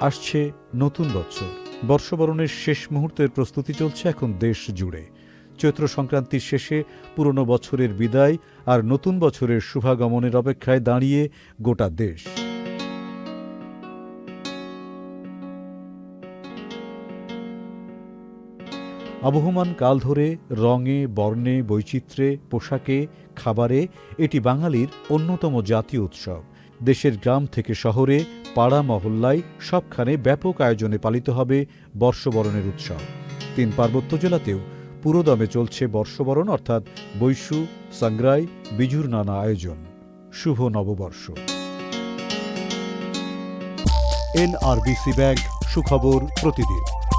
আসছে নতুন বছর। বর্ষবরণের শেষ মুহূর্তের প্রস্তুতি চলছে এখন দেশ জুড়ে। চৈত্র সংক্রান্তির শেষে পুরনো বছরের বিদায় আর নতুন বছরের শুভাগমনের অপেক্ষায় দাঁড়িয়ে গোটা দেশ। আবহমান কাল ধরে রঙে, বর্ণে, বৈচিত্র্যে, পোশাকে, খাবারে এটি বাঙালির অন্যতম জাতীয় উৎসব। দেশের গ্রাম থেকে শহরে, পাড়া মহল্লায় সবখানে ব্যাপক আয়োজনে পালিত হবে বর্ষবরণের উৎসব। তিন পার্বত্য জেলাতেও পুরোদমে চলছে বর্ষবরণ, অর্থাৎ বৈশু, সংগ্রাই, বিজুর নানা আয়োজন। শুভ নববর্ষ। এনআরবিসি ব্যাংক, সুখবর প্রতিদিন।